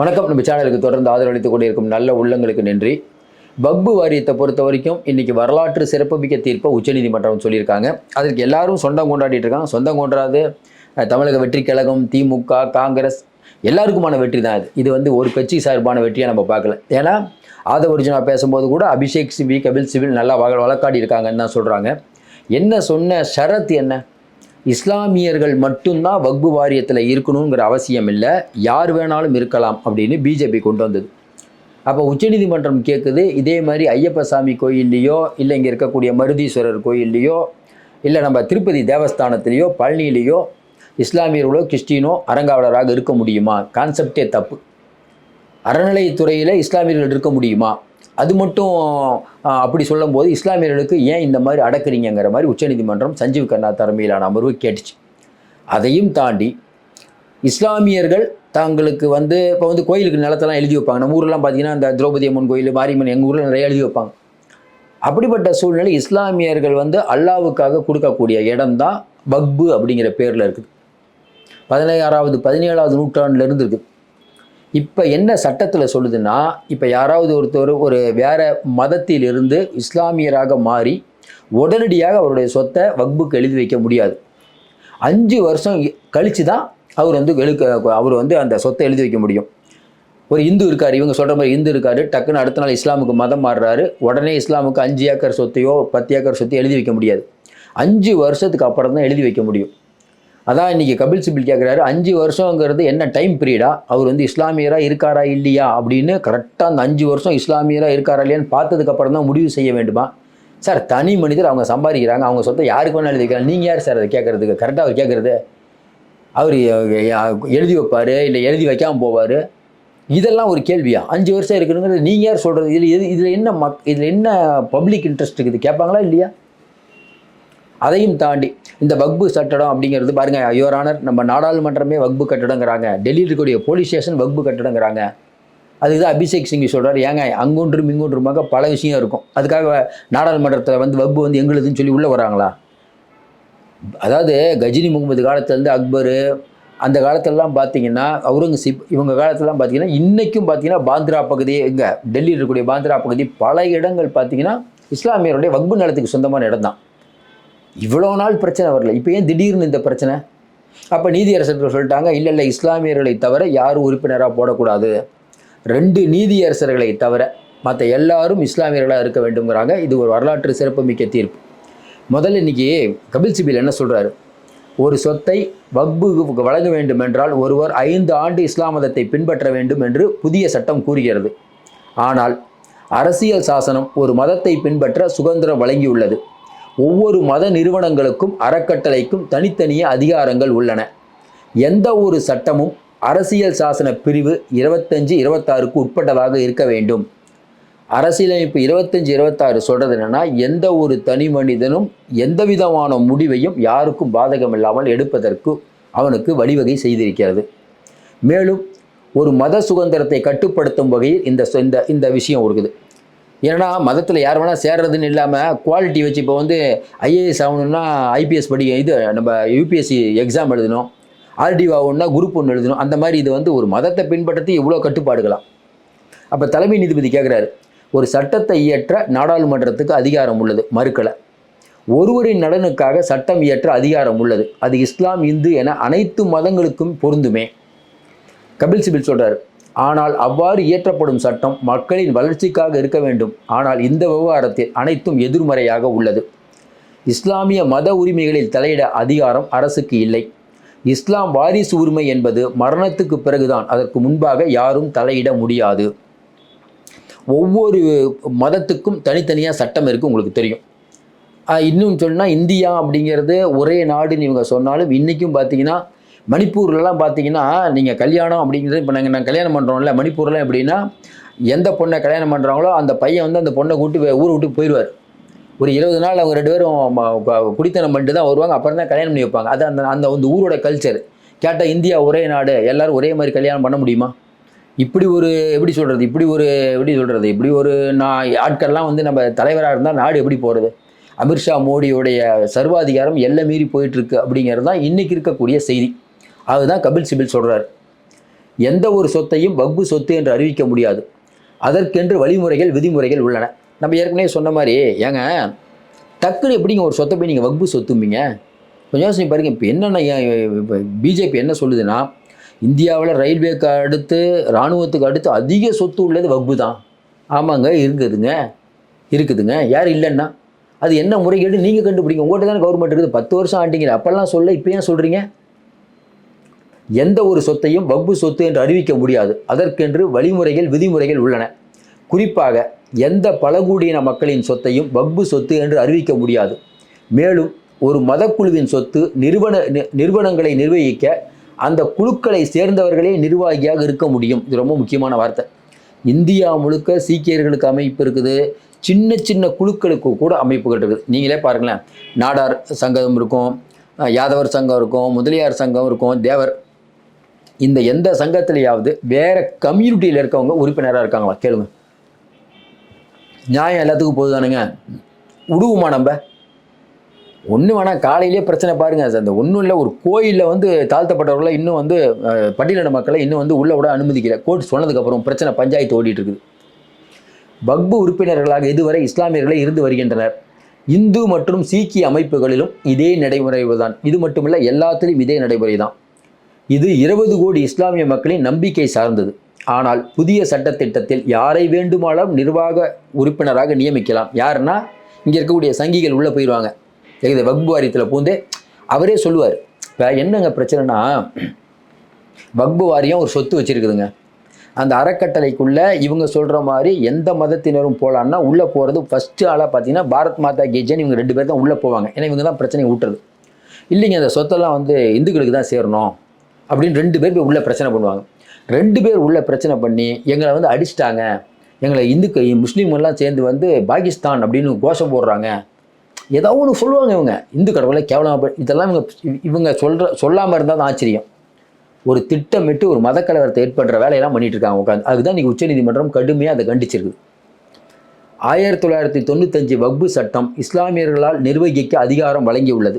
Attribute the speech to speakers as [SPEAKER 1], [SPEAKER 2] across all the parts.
[SPEAKER 1] வணக்கம். நம்ம சேனலுக்கு தொடர்ந்து ஆதரவளித்துக் கொண்டிருக்கும் நல்ல உள்ளங்களுக்கு நன்றி. வக்பு வாரியத்தை பொறுத்த வரைக்கும் இன்னைக்கு வரலாற்று சிறப்புமிக்க தீர்ப்பை உச்சநீதிமன்றம் சொல்லியிருக்காங்க. அதற்கு எல்லாரும் சொந்தம் கொண்டாடிட்டு இருக்காங்க. சொந்தம் கொண்டாடாது தமிழக வெற்றி கழகம் திமுக காங்கிரஸ் எல்லாருக்குமான வெற்றி தான் இது இது வந்து ஒரு கட்சி சார்பான வெற்றியை நம்ம பார்க்கல. ஏன்னா ஆதவர்ஜுனா பேசும்போது கூட அபிஷேக் சிபி கபில் சிபில் நல்லா வள வழக்காடி இருக்காங்கன்னு தான் சொல்கிறாங்க என்ன சொன்ன ஷரத் என்ன? இஸ்லாமியர்கள் மட்டும்தான் வக்பு வாரியத்தில் இருக்கணுங்கிற அவசியம் இல்லை. யார் வேணாலும் இருக்கலாம் அப்படின்னு பிஜேபி கொண்டு வந்தது. அப்போ உச்சநீதிமன்றம் கேட்குது இதே மாதிரி ஐயப்ப சாமி கோயில்லையோ இல்லை இங்கே இருக்கக்கூடிய மருதீஸ்வரர் கோயில்லையோ இல்லை நம்ம திருப்பதி தேவஸ்தானத்திலேயோ பழனியிலேயோ இஸ்லாமியர்களோ கிறிஸ்டினோ அரங்காவலராக இருக்க முடியுமா? கான்செப்டே தப்பு. அறநிலையத்துறையில் இஸ்லாமியர்கள் இருக்க முடியுமா? அது மட்டும் அப்படி சொல்லும்போது இஸ்லாமியர்களுக்கு ஏன் இந்த மாதிரி அடக்குறீங்கிற மாதிரி உச்சநீதிமன்றம் சஞ்சீவ் கண்ணா தலைமையிலான அமர்வு கேட்டுச்சு. அதையும் தாண்டி இஸ்லாமியர்கள் தங்களுக்கு வந்து இப்போ வந்து கோயிலுக்கு நிலத்தெல்லாம் எழுதி வைப்பாங்க. நம்ம ஊர்லாம் பார்த்தீங்கன்னா இந்த திரௌபதி அம்மன் கோயில் மாரியம்மன் எங்கள் ஊரில் நிறைய எழுதி வைப்பாங்க. அப்படிப்பட்ட சூழ்நிலை இஸ்லாமியர்கள் வந்து அல்லாவுக்காக கொடுக்கக்கூடிய இடம்தான் பக்பு அப்படிங்கிற பேரில் இருக்குது. பதினேழாவது பதினேழாவது நூற்றாண்டுலேருந்து இருக்குது இப்போ என்ன சட்டத்தில் சொல்லுதுன்னா இப்போ யாராவது ஒருத்தர் ஒரு வேற மதத்திலிருந்து இஸ்லாமியராக மாறி உடனடியாக அவருடைய சொத்தை வக்புக்கு எழுதி வைக்க முடியாது. அஞ்சு வருஷம் கழித்து தான் அவர் வந்து எழுக்க அவர் வந்து அந்த சொத்தை எழுதி வைக்க முடியும். ஒரு இந்து இருக்கார் இவங்க சொல்கிற மாதிரி இந்து இருக்கார் டக்குன்னு அடுத்த நாள் இஸ்லாமுக்கு மதம் மாறுறாரு உடனே இஸ்லாமுக்கு அஞ்சு ஏக்கர் சொத்தையோ பத்து ஏக்கர் சொத்தையோ எழுதி வைக்க முடியாது. அஞ்சு வருஷத்துக்கு அப்புறம் தான் எழுதி வைக்க முடியும். அதான் இன்னைக்கு கபில் சிபில் கேட்குறாரு அஞ்சு வருஷங்கிறது என்ன டைம் பீரியடா அவர் வந்து இஸ்லாமியராக இருக்காரா இல்லையா அப்படின்னு கரெக்டாக அந்த அஞ்சு வருஷம் இஸ்லாமியராக இருக்காரா இல்லையான்னு பார்த்ததுக்கப்புறம் தான் முடிவு செய்ய வேண்டுமா? சார் தனி மனிதர் அவங்க சம்பாதிக்கிறாங்க அவங்க சொத்தை யாருக்கு வேணாலும் எழுதி நீங்கள் யார் சார் அதை கேட்குறதுக்கு கரெக்டாக அவர் கேட்குறது அவர் எழுதி வைப்பார் இல்லை எழுதி வைக்காமல் போவார்? இதெல்லாம் ஒரு கேள்வியா? அஞ்சு வருஷம் இருக்கணுங்கிறது நீங்கள் யார் சொல்கிறது இதில் எது இதில் என்ன மக் இதில் என்ன பப்ளிக் இன்ட்ரெஸ்ட் இருக்குது? கேட்பாங்களா இல்லையா? அதையும் தாண்டி இந்த வக்பு கட்டடம் அப்படிங்கிறது பாருங்க யுவர் ஆனர் நம்ம நாடாளுமன்றமே வக்பு கட்டடங்கிறாங்க. டெல்லியில் இருக்கக்கூடிய போலீஸ் ஸ்டேஷன் வக்பு கட்டடங்கிறாங்க. அதுக்கு தான் அபிஷேக் சிங் சொல்கிறார் ஏங்க அங்கொன்றும் இங்கொன்றுமாக பல விஷயம் இருக்கும். அதுக்காக நாடாளுமன்றத்தில் வந்து வக்பு வந்து எங்களுதுன்னு சொல்லி உள்ளே வராங்களா? அதாவது கஜினி முகமது காலத்துலேருந்து அக்பர் அந்த காலத்திலலாம் பார்த்தீங்கன்னா அவுரங்கசீப் இவங்க காலத்திலலாம் பார்த்தீங்கன்னா இன்றைக்கும் பார்த்தீங்கன்னா பாந்திரா பகுதி இங்கே டெல்லியில் இருக்கக்கூடிய பாந்திரா பகுதி பல இடங்கள் பார்த்தீங்கன்னா இஸ்லாமியருடைய வக்பு நிலத்துக்கு சொந்தமான இடம் தான் இவ்வளோ நாள் பிரச்சனை வரல. இப்போ ஏன் திடீர்னு இந்த பிரச்சனை? அப்போ நீதியரசர்கள் சொல்லிட்டாங்க இல்லை இல்லை இஸ்லாமியர்களை தவிர யாரும் உறுப்பினராக போடக்கூடாது. ரெண்டு நீதியரசர்களை தவிர மற்ற எல்லாரும் இஸ்லாமியர்களாக இருக்க வேண்டுங்கிறாங்க இது ஒரு வரலாற்று சிறப்புமிக்க தீர்ப்பு. முதல்ல இன்றைக்கி கபில் சிபில் என்ன சொல்கிறாரு ஒரு சொத்தை வக்பு வழங்க வேண்டும் என்றால் ஒருவர் ஐந்து ஆண்டு இஸ்லாம் மதத்தை பின்பற்ற வேண்டும் என்று புதிய சட்டம் கூறுகிறது. ஆனால் அரசியல் சாசனம் ஒரு மதத்தை பின்பற்ற சுதந்திரம் வழங்கியுள்ளது. ஒவ்வொரு மத நிறுவனங்களுக்கும் அறக்கட்டளைக்கும் தனித்தனிய அதிகாரங்கள் உள்ளன. எந்த ஒரு சட்டமும் அரசியல் சாசன பிரிவு இருபத்தஞ்சு இருபத்தாறுக்கு உட்பட்டதாக இருக்க வேண்டும். அரசியலமைப்பு இருபத்தஞ்சு இருபத்தாறு சொல்கிறது என்னென்னா எந்த ஒரு தனி மனிதனும் எந்த விதமான முடிவையும் யாருக்கும் பாதகம் இல்லாமல் எடுப்பதற்கு அவனுக்கு வழிவகை செய்திருக்கிறது. மேலும் ஒரு மத சுதந்திரத்தை கட்டுப்படுத்தும் வகையில் இந்த இந்த இந்த விஷயம் இருக்குது ஏன்னா மதத்தில் யார் வேணால் சேர்றதுன்னு இல்லாமல் குவாலிட்டி வச்சு இப்போ வந்து ஐஏஎஸ் ஆகணும்னா ஐபிஎஸ் படிக்க இது நம்ம யூபிஎஸ்சி எக்ஸாம் எழுதணும். ஆர்டிஓ ஆகணும்னா குரூப் ஒன்று எழுதணும். அந்த மாதிரி இது வந்து ஒரு மதத்தை பின்பற்றி இவ்வளோ கட்டுப்பாடுகளாம். அப்போ தலைமை நீதிபதி கேட்குறாரு ஒரு சட்டத்தை இயற்ற நாடாளுமன்றத்துக்கு அதிகாரம் உள்ளது மறுக்கலை. ஒருவரின் நலனுக்காக சட்டம் இயற்ற அதிகாரம் உள்ளது. அது இஸ்லாம் இந்து என அனைத்து மதங்களுக்கும் பொருந்துமே. கபில் சிபில் சொல்கிறார் ஆனால் அவ்வாறு இயற்றப்படும் சட்டம் மக்களின் வளர்ச்சிக்காக இருக்க வேண்டும். ஆனால் இந்த விவகாரத்தில் அனைத்தும் எதிர்மறையாக உள்ளது. இஸ்லாமிய மத உரிமைகளில் தலையிட அதிகாரம் அரசுக்கு இல்லை. இஸ்லாம் வாரிசு உரிமை என்பது மரணத்துக்கு பிறகுதான் அதற்கு முன்பாக யாரும் தலையிட முடியாது. ஒவ்வொரு மதத்துக்கும் தனித்தனியாக சட்டம் இருக்குது உங்களுக்கு தெரியும். இன்னும் சொன்னால் இந்தியா அப்படிங்கிறது ஒரே நாடுன்னு இவங்க சொன்னாலும் இன்றைக்கும் பார்த்தீங்கன்னா மணிப்பூர்லலாம் பார்த்தீங்கன்னா நீங்கள் கல்யாணம் அப்படிங்கிறது இப்போ நாங்கள் நாங்கள் கல்யாணம் பண்ணுறோம்ல மணிப்பூர்லாம் எப்படின்னா எந்த பொண்ணை கல்யாணம் பண்ணுறாங்களோ அந்த பையன் வந்து அந்த பொண்ணை கூட்டு ஊரை விட்டு போயிடுவார் ஒரு இருபது நாள் அவங்க ரெண்டு பேரும் குடித்தனம் பண்ணிட்டு தான் வருவாங்க. அப்புறம் தான் கல்யாணம் பண்ணி வைப்பாங்க. அது அந்த அந்த வந்து ஊரோட கல்ச்சர் கேட்டால் இந்தியா ஒரே நாடு. எல்லோரும் ஒரே மாதிரி கல்யாணம் பண்ண முடியுமா? இப்படி ஒரு எப்படி சொல்கிறது இப்படி ஒரு எப்படி சொல்கிறது இப்படி ஒரு நான் ஆட்கள்லாம் வந்து நம்ம தலைவராக இருந்தால் நாடு எப்படி போகிறது அமித்ஷா மோடியுடைய சர்வாதிகாரம் எல்லை மீறி போயிட்டுருக்கு அப்படிங்கிறது தான் இன்றைக்கி இருக்கக்கூடிய செய்தி. அதுதான் கபில் சிபில் சொல்கிறார் எந்த ஒரு சொத்தையும் வக்பு சொத்து என்று அறிவிக்க முடியாது. அதற்கென்று வழிமுறைகள் விதிமுறைகள் உள்ளன. நம்ம ஏற்கனவே சொன்ன மாதிரி ஏங்க டக்குன்னு எப்படிங்க ஒரு சொத்தை போய் நீங்கள் வக்பு சொத்தும்பீங்க? கொஞ்சம் யோசனை பாருங்க. இப்போ என்னென்ன இப்போ பிஜேபி என்ன சொல்லுதுன்னா இந்தியாவில் ரயில்வேக்கு அடுத்து இராணுவத்துக்கு அடுத்து அதிக சொத்து உள்ளது வக்பு தான். ஆமாங்க இருக்குதுங்க. இருக்குதுங்க. யார் இல்லைன்னா அது என்ன முறைகேடு நீங்கள் கண்டுபிடிங்க. உங்கள்கிட்ட தானே கவர்மெண்ட் இருக்குது. பத்து வருஷம் ஆண்டிங்க அப்போல்லாம் சொல்ல இப்போ ஏன் சொல்கிறீங்க எந்த ஒரு சொத்தையும் வக்பு சொத்து என்று அறிவிக்க முடியாது. அதற்கென்று வழிமுறைகள் விதிமுறைகள் உள்ளன. குறிப்பாக எந்த பழங்குடியின மக்களின் சொத்தையும் வக்பு சொத்து என்று அறிவிக்க முடியாது. மேலும் ஒரு மதக்குழுவின் சொத்து நிறுவன நி- நிறுவனங்களை நிர்வகிக்க அந்த குழுக்களை சேர்ந்தவர்களே நிர்வாகியாக இருக்க முடியும். இது ரொம்ப முக்கியமான வார்த்தை. இந்தியா முழுக்க சீக்கியர்களுக்கு அமைப்பு இருக்குது. சின்ன சின்ன குழுக்களுக்கு கூட அமைப்புகள் இருக்குது. நீங்களே பாருங்களேன். நாடார் சங்கம் இருக்கும் யாதவர் சங்கம் இருக்கும் முதலியார் சங்கம் இருக்கும் தேவர் இந்த எந்த சங்கத்திலேயாவது வேற கம்யூனிட்டியில் இருக்கவங்க உறுப்பினராக இருக்காங்களா? கேளுங்க. நியாயம் எல்லாத்துக்கும் போதுதானுங்க. உடுவுமா நம்ம? ஒன்று வேணால் காலையிலேயே பிரச்சனை பாருங்கள் அது அந்த ஒன்றும் இல்லை ஒரு கோயிலில் வந்து தாழ்த்தப்பட்டவர்களை இன்னும் வந்து பட்டியலின மக்களை இன்னும் வந்து உள்ள விட அனுமதிக்கல. கோர்ட் சொன்னதுக்கப்புறம் பிரச்சனை பஞ்சாயத்து ஓடிட்டு இருக்குது. பக்பு உறுப்பினர்களாக இதுவரை இஸ்லாமியர்களே இருந்து வருகின்றனர். இந்து மற்றும் சீக்கிய அமைப்புகளிலும் இதே நடைமுறை தான் இது மட்டுமல்ல எல்லாத்திலும் இதே நடைமுறை தான் இது இருபது கோடி இஸ்லாமிய மக்களின் நம்பிக்கை சார்ந்தது. ஆனால் புதிய சட்டத்திட்டத்தில் யாரை வேண்டுமானாலும் நிர்வாக உறுப்பினராக நியமிக்கலாம். யாருன்னா இங்கே இருக்கக்கூடிய சங்கிகள் உள்ளே போயிடுவாங்க இது வக்பு வாரியத்தில் பூந்தே அவரே சொல்லுவார். இப்போ என்னங்க பிரச்சனைனா வக்பு வாரியம் ஒரு சொத்து வச்சுருக்குதுங்க. அந்த அறக்கட்டளைக்குள்ளே இவங்க சொல்கிற மாதிரி எந்த மதத்தினரும் போகலான்னா உள்ளே போகிறது ஃபஸ்ட்டு ஆளாக பார்த்தீங்கன்னா பாரத் மாதா கேஜன் இவங்க ரெண்டு பேர் தான் உள்ளே போவாங்க. ஏன்னா இவங்க தான் பிரச்சனை ஊட்டுறது. இல்லைங்க அந்த சொத்தெல்லாம் வந்து இந்துக்களுக்கு தான் சேரணும். அப்படின்னு ரெண்டு பேர் போய் உள்ளே பிரச்சனை பண்ணுவாங்க. ரெண்டு பேர் உள்ளே பிரச்சனை பண்ணி எங்களை வந்து அடிச்சிட்டாங்க. எங்களை இந்துக்கு முஸ்லீம்கள்லாம் சேர்ந்து வந்து பாகிஸ்தான் அப்படின்னு கோஷம் போடுறாங்க. ஏதோ ஒன்று சொல்லுவாங்க இவங்க. இந்து கடவுளை கேவலமாக இதெல்லாம் இவங்க இவங்க சொல்கிற சொல்லாமல் இருந்தால் தான் ஆச்சரியம். ஒரு திட்டமிட்டு ஒரு மதக்கலவரத்தை ஏற்படுற வேலையெல்லாம் பண்ணிகிட்டு இருக்காங்க உட்காந்து அதுதான் இன்றைக்கி உச்சநீதிமன்றம் கடுமையாக அதை கண்டிச்சிருக்கு. ஆயிரத்தி தொள்ளாயிரத்தி தொண்ணூத்தஞ்சு வக்பு சட்டம் இஸ்லாமியர்களால் நிர்வகிக்க அதிகாரம் வழங்கியுள்ளது.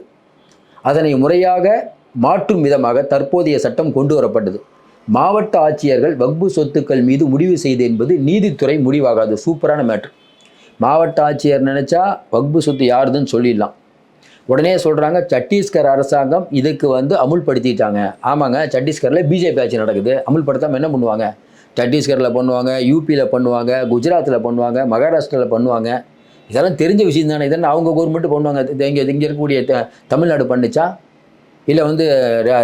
[SPEAKER 1] அதனை முறையாக மாற்றும் விதமாக தற்போதைய சட்டம் கொண்டு வரப்பட்டது. மாவட்ட ஆட்சியர்கள் வக்பு சொத்துக்கள் மீது முடிவு செய்து என்பது நீதித்துறை முடிவாகாது. சூப்பரான மேட்ரு. மாவட்ட ஆட்சியர் நினச்சா வக்பு சொத்து யாருதுன்னு சொல்லிடலாம். உடனே சொல்கிறாங்க சத்தீஸ்கர் அரசாங்கம் இதுக்கு வந்து அமுல்படுத்திட்டாங்க. ஆமாங்க சத்தீஸ்கரில் பிஜேபி ஆட்சி நடக்குது. அமுல்படுத்தாமல் என்ன பண்ணுவாங்க? சத்தீஸ்கரில் பண்ணுவாங்க யூபியில் பண்ணுவாங்க குஜராத்தில் பண்ணுவாங்க மகாராஷ்டிராவில் பண்ணுவாங்க. இதெல்லாம் தெரிஞ்ச விஷயம் தானே. இதெல்லாம் அவங்க கவர்மெண்ட்டு பண்ணுவாங்க? இங்கே இங்கே இருக்கக்கூடிய த- தமிழ்நாடு பண்ணிச்சா? இல்லை வந்து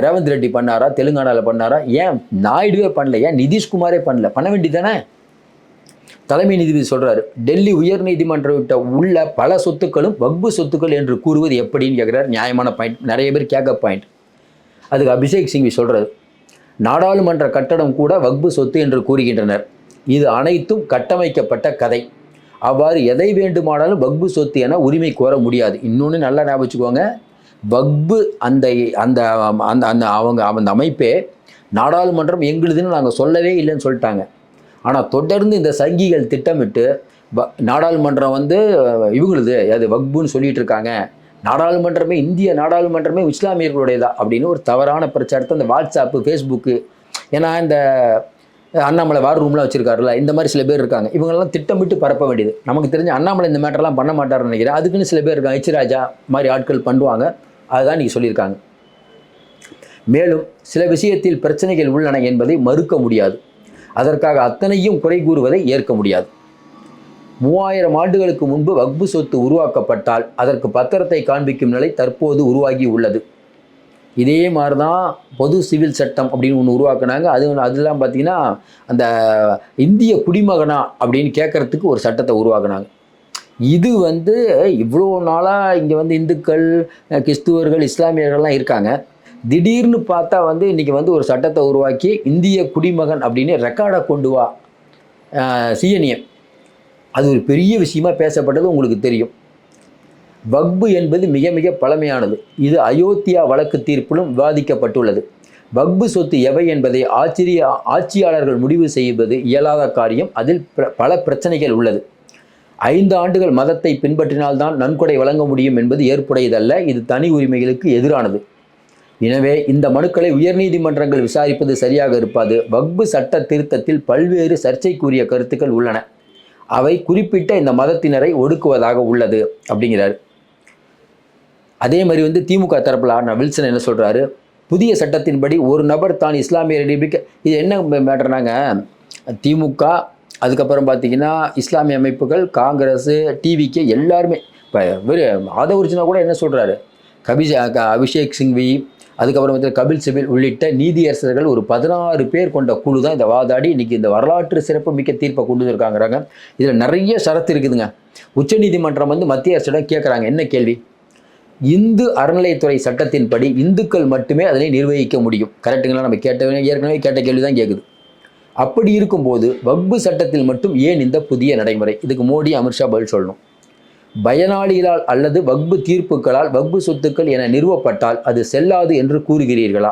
[SPEAKER 1] ரேவந்த் ரெட்டி பண்ணாரா தெலுங்கானாவில் பண்ணாரா? ஏன் நாயுடுவே பண்ணல? ஏன் நிதிஷ்குமாரே பண்ணல? பண்ண வேண்டியதானே தலைமை நீதிபதி சொல்கிறாரு டெல்லி உயர் நீதிமன்றத்தை உள்ள பல சொத்துக்களும் வக்பு சொத்துக்கள் என்று கூறுவது எப்படின்னு கேட்குறாரு நியாயமான பாயிண்ட் நிறைய பேர் கேட்க பாயிண்ட் அதுக்கு அபிஷேக் சிங்வி சொல்கிறார் நாடாளுமன்ற கட்டடம் கூட வக்பு சொத்து என்று கூறுகின்றனர். இது அனைத்தும் கட்டமைக்கப்பட்ட கதை. அவ்வாறு எதை வேண்டுமானாலும் வக்பு சொத்து என உரிமை கோர முடியாது. இன்னொன்று நல்லா ஞாபகம் வச்சுக்கோங்க வக்பு அந்த அந்த அந்த அந்த அவங்க அந்த அமைப்பே நாடாளுமன்றம் எங்களுதுன்னு நாங்கள் சொல்லவே இல்லைன்னு சொல்லிட்டாங்க. ஆனால் தொடர்ந்து இந்த சங்கிகள் திட்டமிட்டு நாடாளுமன்றம் வந்து இவங்களுது அது வக்புன்னு சொல்லிட்டு இருக்காங்க. நாடாளுமன்றமே இந்திய நாடாளுமன்றமே இஸ்லாமியர்களுடையதா அப்படின்னு ஒரு தவறான பிரச்சாரத்தை இந்த வாட்ஸ்அப்பு ஃபேஸ்புக்கு ஏன்னா இந்த அண்ணாமலை வார் ரூம்லாம் வச்சுருக்காருல இந்த மாதிரி சில பேர் இருக்காங்க. இவங்கெல்லாம் திட்டமிட்டு பரப்ப வேண்டியது. நமக்கு தெரிஞ்ச அண்ணாமலை இந்த மேட்டர்லாம் பண்ண மாட்டார்னு நினைக்கிறேன். அதுக்குன்னு சில பேர் இருக்காங்க. எச் மாதிரி ஆட்கள் பண்ணுவாங்க. அதுதான் இன்றைக்கி சொல்லியிருக்காங்க. மேலும் சில விஷயத்தில் பிரச்சனைகள் உள்ளன என்பதை மறுக்க முடியாது. அதற்காக அத்தனையும் குறை கூறுவதை ஏற்க முடியாது. மூவாயிரம் ஆண்டுகளுக்கு முன்பு வக்பு சொத்து உருவாக்கப்பட்டால் அதற்கு பத்திரத்தை காண்பிக்கும் நிலை தற்போது உருவாகி உள்ளது. இதே மாதிரி தான் பொது சிவில் சட்டம் அப்படின்னு ஒன்று உருவாக்குனாங்க. அது அதெல்லாம் பார்த்தீங்கன்னா அந்த இந்திய குடிமகனா அப்படின்னு கேட்கறதுக்கு ஒரு சட்டத்தை உருவாக்குனாங்க. இது வந்து இவ்வளோ நாளாக இங்கே வந்து இந்துக்கள் கிறிஸ்துவர்கள் இஸ்லாமியர்கள்லாம் இருக்காங்க. திடீர்னு பார்த்தா வந்து இன்றைக்கி வந்து ஒரு சட்டத்தை உருவாக்கி இந்திய குடிமகன் அப்படின்னு ரெக்கார்டை கொண்டு வா சிஎன்ஏ. அது ஒரு பெரிய விஷயமா பேசப்பட்டது உங்களுக்கு தெரியும். வக்பு என்பது மிக மிக பழமையானது. இது அயோத்தியா வழக்கு தீர்ப்பிலும் விவாதிக்கப்பட்டுள்ளது. வக்பு சொத்து எவை என்பதை ஆச்சரிய ஆட்சியாளர்கள் முடிவு செய்வது இயலாத காரியம். அதில் பிர- பல பிரச்சனைகள் உள்ளது. ஐந்து ஆண்டுகள் மதத்தை பின்பற்றினால்தான் நன்கொடை வழங்க முடியும் என்பது ஏற்புடையதல்ல. இது தனி உரிமைகளுக்கு எதிரானது. எனவே இந்த மனுக்களை உயர்நீதிமன்றங்கள் விசாரிப்பது சரியாக இருப்பாது வக்பு சட்ட திருத்தத்தில் பல்வேறு சர்ச்சைக்குரிய கருத்துக்கள் உள்ளன. அவை குறிப்பிட்ட இந்த மதத்தினரை ஒடுக்குவதாக உள்ளது அப்படிங்கிறார். அதே மாதிரி வந்து திமுக தரப்பில் ஆடின வில்சன் என்ன சொல்கிறாரு புதிய சட்டத்தின்படி ஒரு நபர் தான் இஸ்லாமிய ரிபப்ளிக் இது என்ன மேட்டர்னாங்க திமுக அதுக்கப்புறம் பார்த்தீங்கன்னா இஸ்லாமிய அமைப்புகள் காங்கிரஸ் டிவிக்கு எல்லாருமே. இப்போ வெறு ஆதவர்ஜுனா கூட என்ன சொல்கிறாரு கபிஷ க- அபிஷேக் சிங்வி அதுக்கப்புறம் வந்து கபில் சிபில் உள்ளிட்ட நீதியரசர்கள் ஒரு பதினாறு பேர் கொண்ட குழு தான் இந்த வாதாடி. இன்றைக்கி இந்த வரலாற்று சிறப்பு மிக்க தீர்ப்பை கொண்டு வந்திருக்காங்கிறாங்க. இதில் நிறைய சரத்து இருக்குதுங்க. உச்சநீதிமன்றம் வந்து மத்திய அரசிடம் கேட்குறாங்க என்ன கேள்வி? இந்து அறநிலையத்துறை சட்டத்தின்படி இந்துக்கள் மட்டுமே அதனை நிர்வகிக்க முடியும். கரெக்டுங்களா நம்ம கேட்ட ஏற்கனவே கேட்ட கேள்வி தான் கேட்குது அப்படி இருக்கும்போது வக்பு சட்டத்தில் மட்டும் ஏன் இந்த புதிய நடைமுறை? இதுக்கு மோடி அமித்ஷா பதில் சொல்லணும். பயனாளிகளால் அல்லது வக்பு தீர்ப்புகளால் வக்பு சொத்துக்கள் என நிறுவப்பட்டால் அது செல்லாது என்று கூறுகிறீர்களா?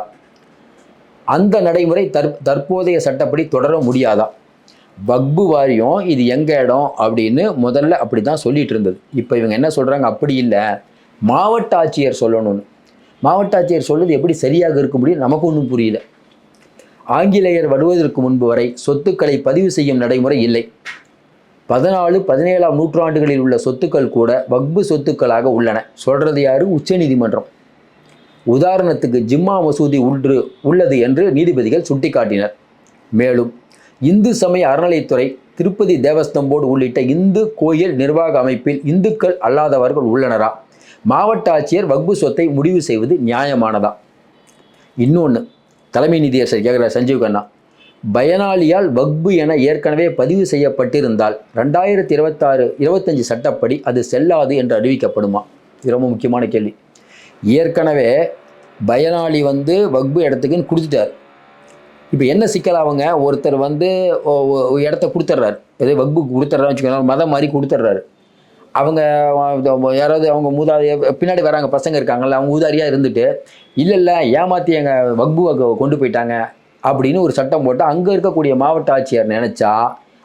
[SPEAKER 1] அந்த நடைமுறை தற் தற்போதைய சட்டப்படி தொடர முடியாதா? வக்பு வாரியம் இது எங்க இடம் அப்படின்னு முதல்ல அப்படி தான் சொல்லிட்டு இருந்தது. இப்போ இவங்க என்ன சொல்றாங்க? அப்படி இல்லை. மாவட்ட ஆட்சியர் சொல்லணும்னு. மாவட்ட ஆட்சியர் சொல்றது எப்படி சரியாக இருக்க முடியும் நமக்கு ஒன்றும் புரியல. ஆங்கிலேயர் வருவதற்கு முன்பு வரை சொத்துக்களை பதிவு செய்யும் நடைமுறை இல்லை. பதினாலு பதினேழாம் நூற்றாண்டுகளில் உள்ள சொத்துக்கள் கூட வக்பு சொத்துக்களாக உள்ளன. சொல்றது யாரு? உச்சநீதிமன்றம் உதாரணத்துக்கு ஜிம்மா மசூதி ஒன்று உள்ளது என்று நீதிபதிகள் சுட்டிக்காட்டினர். மேலும் இந்து சமய அறநிலைத்துறை திருப்பதி தேவஸ்தம் போர்டு உள்ளிட்ட இந்து கோயில் நிர்வாக அமைப்பில் இந்துக்கள் அல்லாதவர்கள் உள்ளனரா? மாவட்ட ஆட்சியர் வக்பு சொத்தை முடிவு செய்வது நியாயமானதா? இன்னொன்று தலைமை நீதியரசர் கேட்குற சஞ்சீவ் கண்ணா. பயனாளியால் வக்பு என ஏற்கனவே பதிவு செய்யப்பட்டிருந்தால் ரெண்டாயிரத்தி இருபத்தாறு இருபத்தஞ்சு சட்டப்படி அது செல்லாது என்று அறிவிக்கப்படுமா? இது ரொம்ப முக்கியமான கேள்வி. ஏற்கனவே பயனாளி வந்து வக்பு இடத்துக்குன்னு கொடுத்துட்டார். இப்போ என்ன சிக்கல் அவங்க? ஒருத்தர் வந்து இடத்த கொடுத்துட்றாரு எதோ வக்பு கொடுத்துட்றாரு வச்சுக்கோங்க மதம் மாதிரி கொடுத்துட்றாரு அவங்க யாராவது அவங்க மூதாதைய பின்னாடி வராங்க பசங்க இருக்காங்கல்ல அவங்க ஊதாரியாக இருந்துட்டு இல்லை இல்லை ஏமாற்றி எங்கள் வக்புவை கொ- கொண்டு போயிட்டாங்க அப்படின்னு ஒரு சட்டம் போட்டு அங்கே இருக்கக்கூடிய மாவட்ட ஆட்சியர் நினச்சா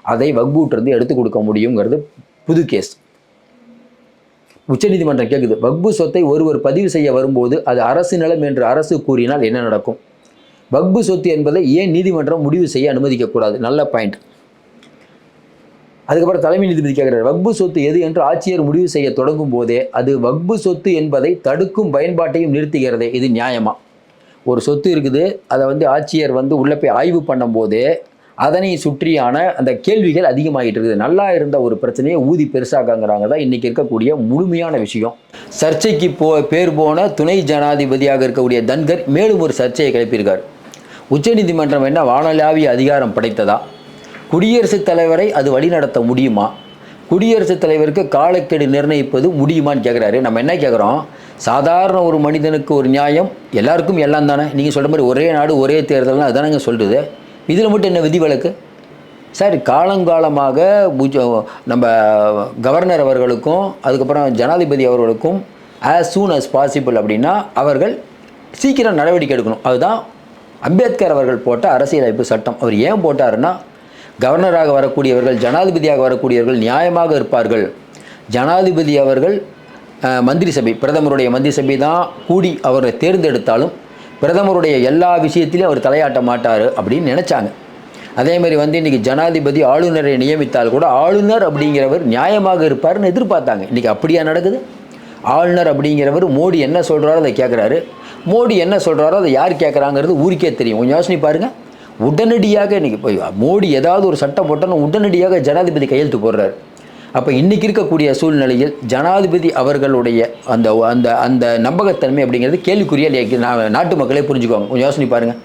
[SPEAKER 1] அதை வக்பூட்டிருந்து எடுத்து கொடுக்க முடியுங்கிறது புது கேஸ் உச்சநீதிமன்றம் கேட்குது வக்பு சொத்தை ஒருவர் பதிவு செய்ய வரும்போது அது அரசு நிலம் என்று அரசு கூறினால் என்ன நடக்கும்? வக்பு சொத்து என்பதை ஏன் நீதிமன்றம் முடிவு செய்ய அனுமதிக்கக்கூடாது? நல்ல பாயிண்ட் அதுக்கப்புறம் தலைமை நீதிபதி கேட்குறாரு வக்பு சொத்து எது என்று ஆட்சியர் முடிவு செய்ய தொடங்கும் போதே அது வக்பு சொத்து என்பதை தடுக்கும் பயன்பாட்டையும் நிறுத்துகிறது இது நியாயமா? ஒரு சொத்து இருக்குது அதை வந்து ஆட்சியர் வந்து உள்ளே போய் ஆய்வு பண்ணும்போது அதனை சுற்றியான அந்த கேள்விகள் அதிகமாகிட்டு இருக்குது. நல்லா இருந்த ஒரு பிரச்சனையை ஊதி பெருசாக்காங்கிறாங்க தான் இன்றைக்கி இருக்கக்கூடிய முழுமையான விஷயம். சர்ச்சைக்கு போ பேர் போன துணை ஜனாதிபதியாக இருக்கக்கூடிய தன்கர் மேலும் ஒரு சர்ச்சையை கிளப்பியிருக்கார். உச்சநீதிமன்றம் என்ன வானலாவிய அதிகாரம் படைத்ததா? குடியரசுத் தலைவரை அது வழிநடத்த முடியுமா? குடியரசுத் தலைவருக்கு காலக்கெடு நிர்ணயிப்பது முடியுமான்னு கேட்குறாரு நம்ம என்ன கேட்குறோம் சாதாரண ஒரு மனிதனுக்கு ஒரு நியாயம் எல்லாருக்கும் எல்லாம் தானே. நீங்கள் சொல்கிற மாதிரி ஒரே நாடு ஒரே தேர்தல்னு அதுதானங்க சொல்கிறது இதில் மட்டும் என்ன விதி வழக்கு? சார் காலங்காலமாக நம்ம கவர்னர் அவர்களுக்கும் அதுக்கப்புறம் ஜனாதிபதி அவர்களுக்கும் ஆஸ் சூன் அஸ் பாசிபிள் அப்படின்னா அவர்கள் சீக்கிரம் நடவடிக்கை எடுக்கணும். அதுதான் அம்பேத்கர் அவர்கள் போட்ட அரசியலமைப்பு சட்டம். அவர் ஏன் போட்டாருன்னா கவர்னராக வரக்கூடியவர்கள் ஜனாதிபதியாக வரக்கூடியவர்கள் நியாயமாக இருப்பார்கள். ஜனாதிபதி அவர்கள் மந்திரி சபை பிரதமருடைய மந்திரி சபை தான் கூடி அவரை தேர்ந்தெடுத்தாலும் பிரதமருடைய எல்லா விஷயத்திலையும் அவர் தலையாட்ட மாட்டார் அப்படின்னு நினச்சாங்க. அதே மாதிரி வந்து இன்றைக்கி ஜனாதிபதி ஆளுநரை நியமித்தால் கூட ஆளுநர் அப்படிங்கிறவர் நியாயமாக இருப்பார்னு எதிர்பார்த்தாங்க. இன்றைக்கி அப்படியா நடக்குது? ஆளுநர் அப்படிங்கிறவர் மோடி என்ன சொல்கிறாரோ அதை கேட்குறாரு மோடி என்ன சொல்கிறாரோ அதை யார் கேட்குறாங்கிறது ஊருக்கே தெரியும். கொஞ்சம் யோசனை பாருங்கள் உடனடியாக இன்றைக்கி போய் மோடி ஏதாவது ஒரு சட்டம் போட்டோன்னு உடனடியாக ஜனாதிபதி கையெழுத்து போடுறாரு. அப்போ இன்றைக்கி இருக்கக்கூடிய சூழ்நிலையில் ஜனாதிபதி அவர்களுடைய அந்த அந்த அந்த நம்பகத்தன்மை அப்படிங்கிறது கேள்விக்குரிய நா- நாட்டு மக்களே புரிஞ்சுக்குவாங்க. கொஞ்சம் யோசனை பாருங்கள்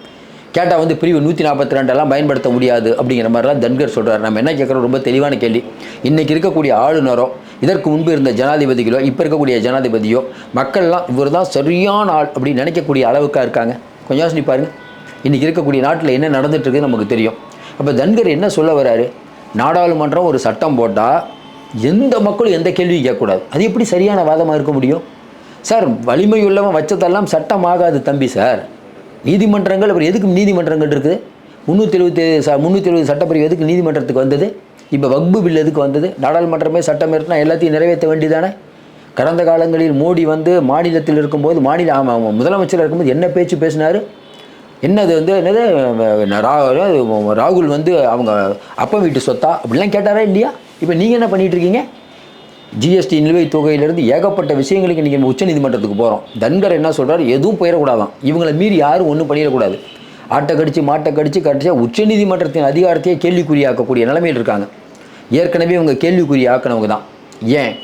[SPEAKER 1] கேட்டால் வந்து பிரிவு நூற்றி நாற்பத்தி ரெண்டெல்லாம் பயன்படுத்த முடியாது அப்படிங்கிற மாதிரிலாம் தன்கர் சொல்கிறார் நம்ம என்ன கேட்குறோம்? ரொம்ப தெளிவான கேள்வி. இன்றைக்கி இருக்கக்கூடிய ஆளுநரோ இதற்கு முன்பு இருந்த ஜனாதிபதிகளோ இப்போ இருக்கக்கூடிய ஜனாதிபதியோ மக்கள்லாம் இவர் தான் சரியான ஆள் அப்படின்னு நினைக்கக்கூடிய அளவுக்காக இருக்காங்க. கொஞ்சம் யோசனை பாருங்கள் இன்றைக்கி இருக்கக்கூடிய நாட்டில் என்ன நடந்துட்டுருக்குன்னு நமக்கு தெரியும். அப்போ தன்கர் என்ன சொல்ல வராரு? நாடாளுமன்றம் ஒரு சட்டம் போட்டால் எந்த மக்களும் எந்த கேள்வியும் கேட்கக்கூடாது. அது எப்படி சரியான வாதமாக இருக்க முடியும்? சார் வலிமை உள்ளவன் வச்சதெல்லாம் சட்டம் ஆகாது தம்பி சார். நீதிமன்றங்கள் அப்புறம் எதுக்கு நீதிமன்றங்கள் இருக்குது? முந்நூற்றி எழுபத்தி ச முந்நூற்றி எழுபது சட்டப்பிரிவு எதுக்கு நீதிமன்றத்துக்கு வந்தது? இப்போ வக்பு பில் எதுக்கு வந்தது? நாடாளுமன்றமே சட்டம் இருக்குன்னா எல்லாத்தையும் நிறைவேற்ற வேண்டியதானே? கடந்த காலங்களில் மோடி வந்து மாநிலத்தில் இருக்கும்போது மாநில ஆமாம் முதலமைச்சர் இருக்கும்போது என்ன பேச்சு பேசினார்? என்னது வந்து என்னது ரா- ராகுல் வந்து அவங்க அப்பா வீட்டு சொத்தா? அப்படிலாம் கேட்டாரா இல்லையா? இப்போ நீங்கள் என்ன பண்ணிகிட்டு இருக்கீங்க ஜிஎஸ்டி நிலுவைத் தொகையிலிருந்து ஏகப்பட்ட விஷயங்களுக்கு இன்றைக்கி நம்ம உச்சநீதிமன்றத்துக்கு போகிறோம் தன்கர் என்ன சொல்கிறார் எதுவும் போயிடக்கூடாதான். இவங்களை மீறி யாரும் ஒன்றும் பண்ணிடக்கூடாது. ஆட்டை கடிச்சு மாட்டை கடிச்சு கடிச்சா உச்சநீதிமன்றத்தின் அதிகாரத்தையே கேள்விக்குறியாக்கக்கூடிய நிலைமையில் இருக்காங்க. ஏற்கனவே இவங்க கேள்விக்குறி ஆக்கினவங்க தான் ஏன்?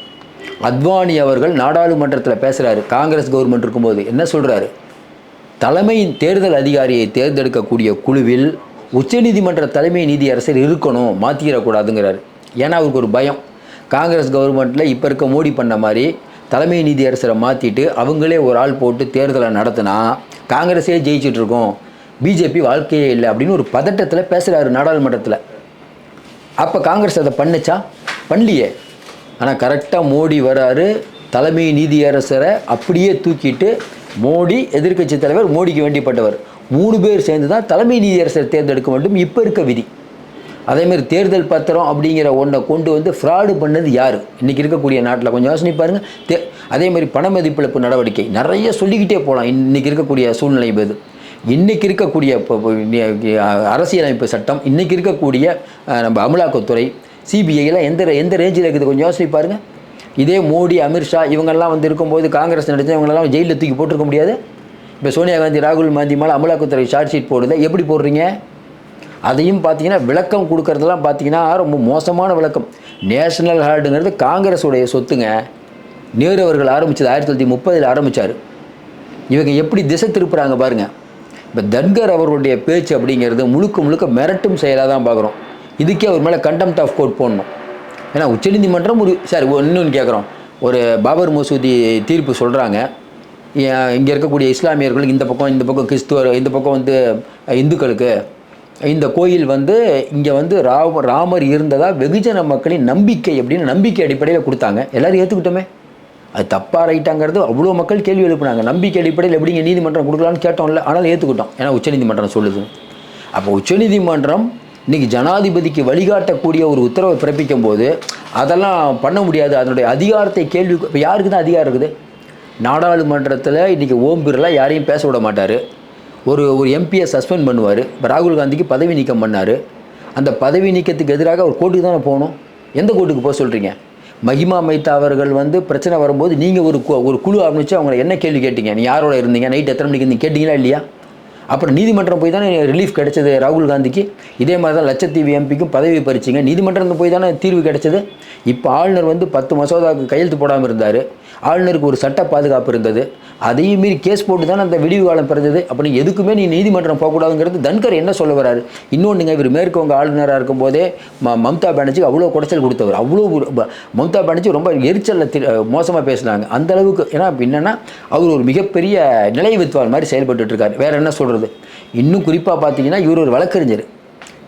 [SPEAKER 1] அத்வானி அவர்கள் நாடாளுமன்றத்தில் பேசுகிறாரு காங்கிரஸ் கவர்மெண்ட் இருக்கும்போது என்ன சொல்கிறாரு தலைமையின் தேர்தல் அதிகாரியை தேர்ந்தெடுக்கக்கூடிய குழுவில் உச்சநீதிமன்ற தலைமை நீதியரசர் இருக்கணும் மாற்றிடக்கூடாதுங்கிறார் ஏன்னா அவருக்கு ஒரு பயம். காங்கிரஸ் கவர்மெண்ட்டில் இப்போ இருக்க மோடி பண்ண மாதிரி தலைமை நீதியரசரை மாற்றிட்டு அவங்களே ஒரு ஆள் போட்டு தேர்தலை நடத்தினா காங்கிரஸே ஜெயிச்சிட்ருக்கோம் பிஜேபி வாழ்க்கையே இல்லை அப்படின்னு ஒரு பதட்டத்தில் பேசுகிறாரு நாடாளுமன்றத்தில். அப்போ காங்கிரஸ் அதை பண்ணுச்சா? பண்ணலையே. ஆனால் கரெக்டாக மோடி வராரு தலைமை நீதியரசரை அப்படியே தூக்கிட்டு மோடி எதிர்க்கட்சி தலைவர் மோடிக்கு வேண்டிப்பட்டவர். மூணு பேர் சேர்ந்து தான் தலைமை நீதியரசர் தேர்ந்தெடுக்க வேண்டும். இப்போ இருக்க விதி. அதேமாதிரி தேர்தல் பத்திரம் அப்படிங்கிற ஒன்றை கொண்டு வந்து ஃப்ராடு பண்ணது யார்? இன்றைக்கி இருக்கக்கூடிய நாட்டில் கொஞ்சம் யோசனை பாருங்கள் தே அதே மாதிரி பண மதிப்பிழப்பு நடவடிக்கை. நிறைய சொல்லிக்கிட்டே போகலாம் இன்றைக்கி இருக்கக்கூடிய சூழ்நிலை இது. இன்றைக்கி இருக்கக்கூடிய இப்போ அரசியலமைப்பு சட்டம் இன்றைக்கி இருக்கக்கூடிய நம்ம அமலாக்கத்துறை சிபிஐயில் எந்த எந்த ரேஞ்சில் இருக்குது கொஞ்சம் யோசனை பாருங்கள் இதே மோடி அமித்ஷா இவங்கெல்லாம் வந்து இருக்கும்போது காங்கிரஸ் நடத்தி இவங்களெல்லாம் ஜெயிலில் தூக்கி போட்டிருக்க முடியாது? இப்போ சோனியா காந்தி ராகுல் காந்தி மேலே அமலாக்கத்துறை சார்ஜ் ஷீட் போடுது எப்படி போடுறீங்க? அதையும் பார்த்தீங்கன்னா விளக்கம் கொடுக்கறதெல்லாம் பார்த்தீங்கன்னா ரொம்ப மோசமான விளக்கம். நேஷனல் ஹார்டுங்கிறது காங்கிரஸுடைய சொத்துங்க. நேரு அவர்கள் ஆரம்பித்தது ஆயிரத்தி தொள்ளாயிரத்தி முப்பதில் ஆரம்பித்தார் இவங்க எப்படி திசை திருப்புறாங்க பாருங்கள் இப்போ தன்கர் அவர்களுடைய பேச்சு அப்படிங்கிறது முழுக்க முழுக்க மிரட்டும் செயலாக தான் பார்க்குறோம். இதுக்கே அவர் மேலே கண்டெம்ட் ஆஃப் கோர்ட் போடணும். ஏன்னா உச்சநீதிமன்றம் ஒரு சார் இன்னொன்று கேட்குறோம் ஒரு பாபர் மசூதி தீர்ப்பு சொல்கிறாங்க இங்கே இருக்கக்கூடிய இஸ்லாமியர்கள் இந்த பக்கம் இந்த பக்கம் கிறிஸ்துவர் இந்த பக்கம் வந்து இந்துக்களுக்கு இந்த கோயில் வந்து இங்கே வந்து ராம ராமர் இருந்ததா வெகுஜன மக்களின் நம்பிக்கை அப்படின்னு நம்பிக்கை அடிப்படையில் கொடுத்தாங்க. எல்லோரும் ஏற்றுக்கிட்டோமே அது தப்பாக ரைட்டாங்கிறது அவ்வளோ மக்கள் கேள்வி எழுப்புனாங்க. நம்பிக்கை அடிப்படையில் எப்படிங்க நீதிமன்றம் கொடுக்கலான்னு கேட்டோம்ல. ஆனால் ஏற்றுக்கிட்டோம் ஏன்னா உச்சநீதிமன்றம் சொல்லுது. அப்போ உச்சநீதிமன்றம் இன்னைக்கு ஜனாதிபதிக்கு வழிகாட்டக்கூடிய ஒரு உத்தரவை பிறப்பிக்கும் போது அதெல்லாம் பண்ண முடியாது. அதனுடைய அதிகாரத்தை கேள்வி இப்போ யாருக்கு தான் அதிகாரம் இருக்குது? நாடாளுமன்றத்தில் இன்றைக்கி ஓம் பிர்லா யாரையும் பேச விட மாட்டார். ஒரு ஒரு எம்பியை சஸ்பெண்ட் பண்ணுவார். இப்போ ராகுல் காந்திக்கு பதவி நீக்கம் பண்ணார். அந்த பதவி நீக்கத்துக்கு எதிராக ஒரு கோர்ட்டுக்கு தானே போகணும்? எந்த கோர்ட்டுக்கு போக சொல்கிறீங்க மஹிமா மைத்தா அவர்கள் வந்து பிரச்சனை வரும்போது நீங்கள் ஒரு கு- ஒரு குழு ஆரம்பித்து அவங்கள என்ன கேள்வி கேட்டீங்க? நீ யாரோட இருந்தீங்க? நைட் எத்தனை மணிக்கு இருந்தீங்க? கேட்டிங்களா இல்லையா? அப்புறம் நீதிமன்றம் போய் தானே ரிலீஃப் கிடைச்சது ராகுல் காந்திக்கு? இதே மாதிரி தான் லட்சத்தீவு எம்பிக்கும் பதவி பறிச்சிங்க. நீதிமன்றம் போய் தானே தீர்வு கிடைச்சது? இப்போ ஆளுநர் வந்து பத்து மசோதாவுக்கு கையெழுத்து போடாமல் இருந்தார். ஆளுநருக்கு ஒரு சட்ட பாதுகாப்பு இருந்தது. அதையும் மீறி கேஸ் போட்டு தானே அந்த விடிவு காலம் பிறந்தது. அப்போ எதுக்குமே நீ நீதிமன்றம் போகக்கூடாதுங்கிறது தன்கர் என்ன சொல்ல வராரு? இன்னொன்றுங்க இவர் மேற்குவங்க ஆளுநராக இருக்கும்போதே ம மம்தா பானர்ஜிக்கு அவ்வளோ குடைச்சல் கொடுத்தவர். அவ்வளோ மம்தா பானர்ஜி ரொம்ப எரிச்சலில் மோசமாக பேசினாங்க. அந்த அளவுக்கு ஏன்னா என்னென்னா அவர் ஒரு மிகப்பெரிய நிலை வித்வான் மாதிரி செயல்பட்டுட்டு இருக்கார். வேற என்ன சொல்கிறது இன்னும் குறிப்பாக பார்த்தீங்கன்னா இவர் ஒரு வழக்கறிஞர்.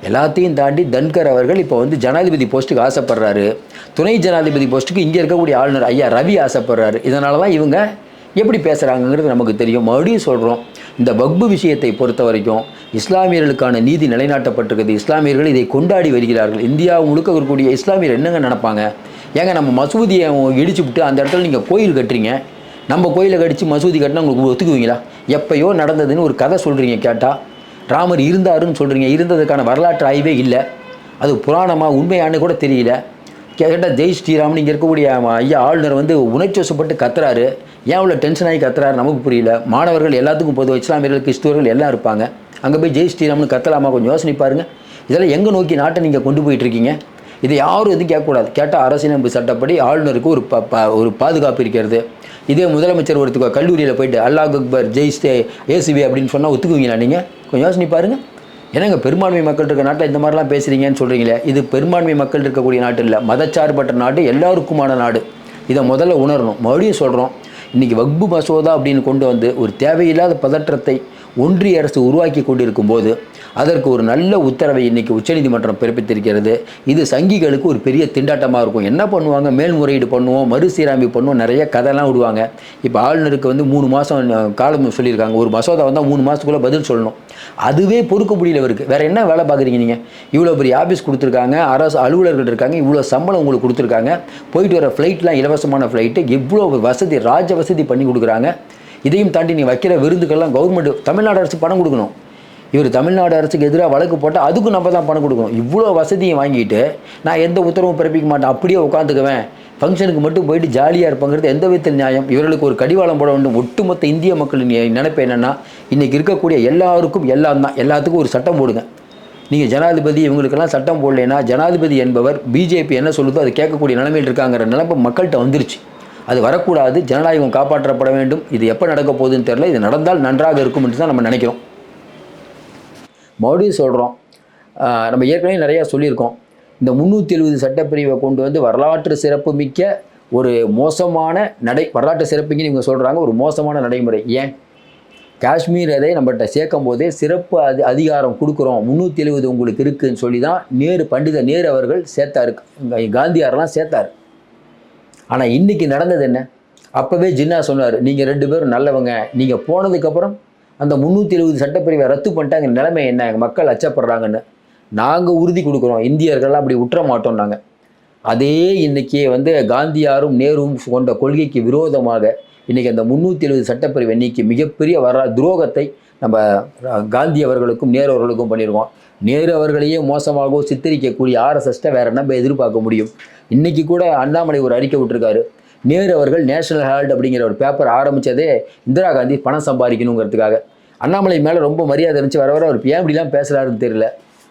[SPEAKER 1] எல்லாத்தையும் தாண்டி தன்கர் அவர்கள் இப்போ வந்து ஜனாதிபதி போஸ்ட்டுக்கு ஆசைப்படுறாரு. துணை ஜனாதிபதி போஸ்ட்டுக்கு இங்கே இருக்கக்கூடிய ஆளுநர் ஐயா ரவி ஆசைப்படுறாரு. இதனால தான் இவங்க எப்படி பேசுகிறாங்கங்கிறது நமக்கு தெரியும். மறுபடியும் சொல்கிறோம் இந்த வக்பு விஷயத்தை பொறுத்த வரைக்கும் இஸ்லாமியர்களுக்கான நீதி நிலைநாட்டப்பட்டிருக்குது. இஸ்லாமியர்கள் இதை கொண்டாடி வருகிறார்கள். இந்தியா முழுக்க இருக்கக்கூடிய இஸ்லாமியர் என்னங்க நினைப்பாங்க? ஏங்க நம்ம மசூதியை இடிச்சு விட்டு அந்த இடத்துல நீங்கள் கோயில் கட்டுறீங்க? நம்ம கோயிலை கடித்து மசூதி கட்டினா உங்களுக்கு ஒத்துக்குவீங்களா? எப்பயோ நடந்ததுன்னு ஒரு கதை சொல்கிறீங்க கேட்டால் ராமர் இருந்தாருன்னு சொல்கிறீங்க இருந்ததுக்கான வரலாற்று ஆய்வே இல்லை. அது புராணமாக உண்மையானு கூட தெரியல. கேட்டால் ஜெய் ஸ்ரீராம்னு இங்கே இருக்கக்கூடிய ஐயா ஆளுநர் வந்து உணர்ச்சி வசப்பட்டு கத்துறாரு. ஏன் அவ்வளோ டென்ஷன் ஆகி கத்துறாரு நமக்கு புரியல. மாணவர்கள் எல்லாத்துக்கும் பொதுவாக இஸ்லாமியர்கள் கிறிஸ்துவர்கள் எல்லாம் இருப்பாங்க. அங்கே போய் ஜெய் ஸ்ரீராம்னு கத்தலாமா? கொஞ்சம் யோசனை பாருங்கள் இதெல்லாம் எங்கே நோக்கி நாட்டை நீங்கள் கொண்டு போயிட்டுருக்கீங்க இதை யாரும் எதுவும் கேட்கக்கூடாது. கேட்டால் அரசியலமைப்பு சட்டப்படி ஆளுநருக்கு ஒரு ப ஒரு பாதுகாப்பு இருக்கிறது. இதே முதலமைச்சர் ஒருத்துக்கு கல்லூரியில் போயிட்டு அல்லாஹ் அக்பர் ஜெய்ஸ்டே ஏசிபி அப்படின்னு சொன்னால் ஒத்துக்குவீங்களா நீங்கள் கொஞ்சம் யோசனை பாருங்கள் ஏன்னா பெரும்பான்மை மக்கள் இருக்க நாட்டில் இந்த மாதிரிலாம் பேசுகிறீங்கன்னு சொல்கிறீங்களே இது பெரும்பான்மை மக்கள் இருக்கக்கூடிய நாட்டு இல்லை. மதச்சார்பற்ற நாடு எல்லாருக்குமான நாடு. இதை முதல்ல உணரணும். மறுபடியும் சொல்கிறோம் இன்றைக்கி வக்பு மசோதா அப்படின்னு கொண்டு வந்து ஒரு தேவையில்லாத பதற்றத்தை ஒன்றிய அரசு உருவாக்கி கொண்டிருக்கும் போது அதற்கு ஒரு நல்ல உத்தரவை இன்னைக்கு உச்சநீதிமன்றம் பிறப்பித்திருக்கிறது. இது சங்கிகளுக்கு ஒரு பெரிய திண்டாட்டமாக இருக்கும். என்ன பண்ணுவாங்க? மேல்முறையீடு பண்ணுவோம் மறுசீரமைப்பு பண்ணுவோம் நிறைய கதைலாம் விடுவாங்க. இப்போ ஆளுநருக்கு வந்து மூணு மாதம் காலம் சொல்லியிருக்காங்க. ஒரு மசோதா வந்தால் மூணு மாதத்துக்குள்ளே பதில் சொல்லணும். அதுவே பொறுக்க முடியல இவருக்கு. வேற என்ன வேலை பார்க்குறீங்க நீங்கள் இவ்வளோ பெரிய ஆஃபீஸ் கொடுத்துருக்காங்க அரசு அலுவலர்கள் இருக்காங்க இவ்வளோ சம்பளம் உங்களுக்கு கொடுத்துருக்காங்க. போயிட்டு வர ஃப்ளைட்லாம் இலவசமான ஃப்ளைட்டு இவ்வளோ வசதி ராஜ வசதி பண்ணி கொடுக்குறாங்க. இதையும் தாண்டி நீ வைக்கிற விருந்துக்கெல்லாம் கவர்மெண்ட் தமிழ்நாடு அரசு பணம் கொடுக்கணும். இவர் தமிழ்நாடு அரசுக்கு எதிராக வழக்கு போட்டால் அதுக்கும் நம்ம தான் பணம் கொடுக்கணும். இவ்வளோ வசதியும் வாங்கிட்டு நான் எந்த உத்தரவும் பிறப்பிக்க மாட்டேன். அப்படியே உட்காந்துக்குவேன். ஃபங்க்ஷனுக்கு மட்டும் போயிட்டு ஜாலியாக இருப்பாங்கிறது எந்த விதத்தில் நியாயம். இவர்களுக்கு ஒரு கடிவாளம் போட வேண்டும். ஒட்டுமொத்த இந்திய மக்களின் நினைப்பு என்னென்னா இன்றைக்கி இருக்கக்கூடிய எல்லாருக்கும் எல்லாம் தான். எல்லாத்துக்கும் ஒரு சட்டம் போடுங்க. நீங்கள் ஜனாதிபதி இவங்களுக்கெல்லாம் சட்டம் போடலைன்னா ஜனாதிபதி என்பவர் பிஜேபி என்ன சொல்லுதோ அது கேட்கக்கூடிய நிலைமையில் இருக்காங்கிற நிலைமை மக்கள்கிட்ட வந்துருச்சு. அது வரக்கூடாது. ஜனநாயகம் காப்பாற்றப்பட வேண்டும். இது எப்போ நடக்க போகுதுன்னு தெரில இது நடந்தால் நன்றாக இருக்கும் என்று தான் நம்ம நினைக்கிறோம். மறுபடியும் சொல்கிறோம் நம்ம ஏற்கனவே நிறையா சொல்லியிருக்கோம். இந்த முந்நூற்றி எழுபது சட்டப்பிரிவை கொண்டு வந்து வரலாற்று சிறப்புமிக்க ஒரு மோசமான நடை வரலாற்று சிறப்புங்கன்னு இவங்க சொல்கிறாங்க ஒரு மோசமான நடைமுறை. ஏன்? காஷ்மீர் அதை நம்மகிட்ட சேர்க்கும் போதே சிறப்பு அதி அதிகாரம் கொடுக்குறோம். முந்நூற்றி எழுபது உங்களுக்கு இருக்குதுன்னு சொல்லி தான் நேரு பண்டித நேரு அவர்கள் சேர்த்தாரு. காந்தியாரெலாம் சேர்த்தார். ஆனால் இன்றைக்கி நடந்தது என்ன? அப்போவே ஜின்னா சொன்னார் நீங்கள் ரெண்டு பேரும் நல்லவங்க. நீங்கள் போனதுக்கப்புறம் அந்த முந்நூற்றி எழுபது சட்டப்பிரிவை ரத்து பண்ணிட்டாங்க. நிலைமை என்ன? எங்கள் மக்கள் அச்சப்படுறாங்கன்னு நாங்கள் உறுதி கொடுக்குறோம். இந்தியர்கள்லாம் அப்படி விட்டுற மாட்டோம் நாங்கள் அதே இன்றைக்கி வந்து காந்தியாரும் நேருவும் கொண்ட கொள்கைக்கு விரோதமாக இன்றைக்கி அந்த முந்நூற்றி எழுபது சட்டப்பிரிவை நீக்கி மிகப்பெரிய வர துரோகத்தை நம்ம காந்தி அவர்களுக்கும் நேரு அவர்களுக்கும் பண்ணிடுவோம் நேரு அவர்களையே மோசமாகவோ சித்தரிக்கக்கூடிய ஆர்எஸ்எஸ்ட்டை வேறு நம்ம எதிர்பார்க்க முடியும்? இன்றைக்கி கூட அண்ணாமலை ஒரு அறிக்கை விட்டுருக்காரு. நேரு அவர்கள் நேஷனல் ஹெரால்டு அப்படிங்கிற ஒரு பேப்பர் ஆரம்பித்ததே இந்திரா காந்தி பணம் சம்பாதிக்கணுங்கிறதுக்காக. அண்ணாமலை மேலே ரொம்ப மரியாதை இருந்துச்சு வர வர அவர் ஏன் இப்படிலாம் பேசுகிறாருன்னு தெரியல.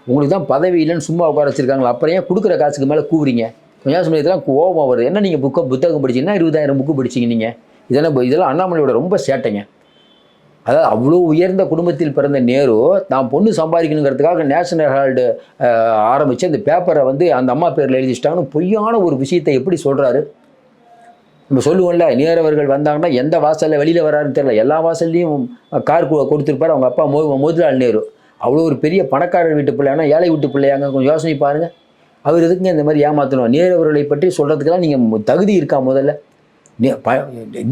[SPEAKER 1] உங்களுக்கு தான் பதவி இல்லைன்னு சும்மா உட்கார வச்சிருக்காங்களா? அப்புறம் ஏன் கொடுக்குற காசுக்கு மேலே கூவுறீங்க? கொஞ்சம் சமயத்தில் கோபம் வருது. என்ன நீங்கள் புக்கை புத்தகம் படிச்சிங்கன்னா இருபதாயிரம் புக்கு படிச்சிங்க நீங்கள் இதெல்லாம் இதெல்லாம் அண்ணாமலையோட ரொம்ப சேட்டைங்க. அதாவது அவ்வளோ உயர்ந்த குடும்பத்தில் பிறந்த நேரு தான் பொண்ணு சம்பாதிக்கணுங்கிறதுக்காக நேஷனல் ஹெரால்டு ஆரம்பித்து அந்த பேப்பரை வந்து அந்த அம்மா பேரில் எழுதிச்சிட்டாங்கன்னு பொய்யான ஒரு விஷயத்தை எப்படி சொல்கிறாரு நம்ம சொல்லுவோம்ல நேரவர்கள் வந்தாங்கன்னா எந்த வாசலில் வெளியில் வராருன்னு தெரியல. எல்லா வாசல்லையும் கார் கொடுத்துருப்பார். அவங்க அப்பா மோ மோதிலால் நேரு. அவ்வளோ ஒரு பெரிய பணக்காரர் வீட்டு பிள்ளையானா ஏழை வீட்டு பிள்ளையாங்க கொஞ்சம் யோசனை பாருங்கள் அவர் எதுக்குங்க இந்த மாதிரி ஏமாற்றணும் நேரவர்களை பற்றி சொல்கிறதுக்கெல்லாம் நீங்கள் தகுதி இருக்கா முதல்ல?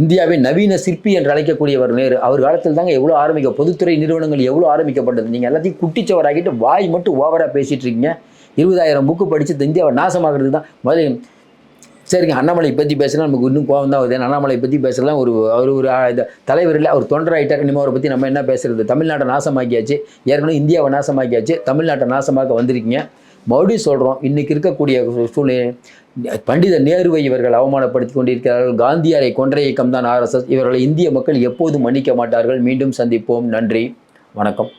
[SPEAKER 1] இந்தியாவின் நவீன சிற்பி என்று அழைக்கக்கூடியவர் நேரு. அவர் காலத்தில் தாங்க எவ்வளோ ஆரம்பிக்க பொதுத்துறை நிறுவனங்கள் எவ்வளோ ஆரம்பிக்கப்பட்டது? நீங்கள் எல்லாத்தையும் குட்டிச்சவராகிட்டு வாய் மட்டும் ஓவராக பேசிகிட்டு இருக்கீங்க. இருபதாயிரம் புக்கு படித்து இந்தியாவை நாசமாகிறது தான். முதல்ல சரிங்க அண்ணாமலை பற்றி பேசினா நமக்கு இன்னும் கோவம் தான் வருது. அண்ணாமலை பற்றி பேசலாம் ஒரு அவர் ஒரு இந்த தலைவர் இல்லை அவர் தொண்டராயிட்டார். இனிமேல் அவரை பற்றி நம்ம என்ன பேசுறது? தமிழ்நாட்டை நாசமாக்கியாச்சு. ஏற்கனவே இந்தியாவை நாசமாக்கியாச்சு. தமிழ்நாட்டை நாசமாக்க வந்திருக்கீங்க. மறுபடியும் சொல்கிறோம் இன்றைக்கி இருக்கக்கூடிய சூழ்நிலை பண்டித நேருவை இவர்கள் அவமானப்படுத்தி கொண்டிருக்கிறார்கள். காந்தியாரை கொன்ற இயக்கம் தான் ஆர்எஸ்எஸ் இவர்களை இந்திய மக்கள் எப்போதும் மன்னிக்க மாட்டார்கள். மீண்டும் சந்திப்போம். நன்றி. வணக்கம்.